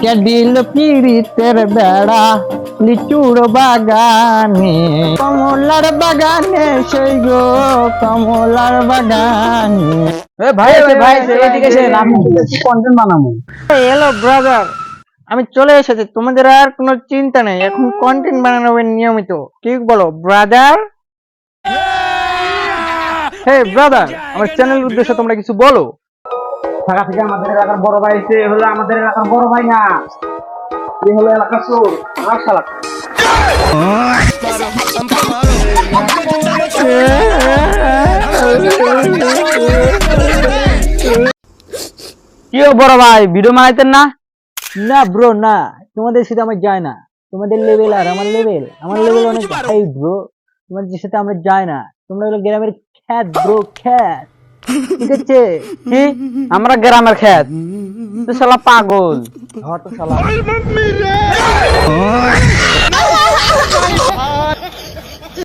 কে দিল পিড়িতের বেড়া লিচুর বাগানে। কমলার বাগানে সেই গো কমলার বাগানে। ভাই ভাই এদিকে আমি কন্টেন্ট বানাবো। হ্যালো ব্রাদার আমি চলে এসেছি। তোমাদের আর কোনো চিন্তা নেই এখন কন্টেন্ট বানানো হবে নিয়মিত। কি বলো ব্রাদার হে ব্রাদার আমার চ্যানেল উদ্দেশ্যে তোমরা কিছু বলো। ঢাকা থেকে আমাদের এলাকার বড় ভাই এসে হলো আমাদের এলাকার বড় ভাই না, এ হলো এলাকার চোর, আমার কি বড় ভাই ভিডিও না? না ব্রো না। তোমাদের সাথে আমার যায় না। তোমাদের লেভেল আর আমার লেভেল আমার লেভেল অনেক হাই ব্রো তোমাদের সাথে আমরা যায় না। তোমরা হলো গ্রামের খ্যাত ব্রো খ্যাত। ঠিক আছে কি? আমরা গ্রামের খেত। তুই শালা পাগল। হট শালা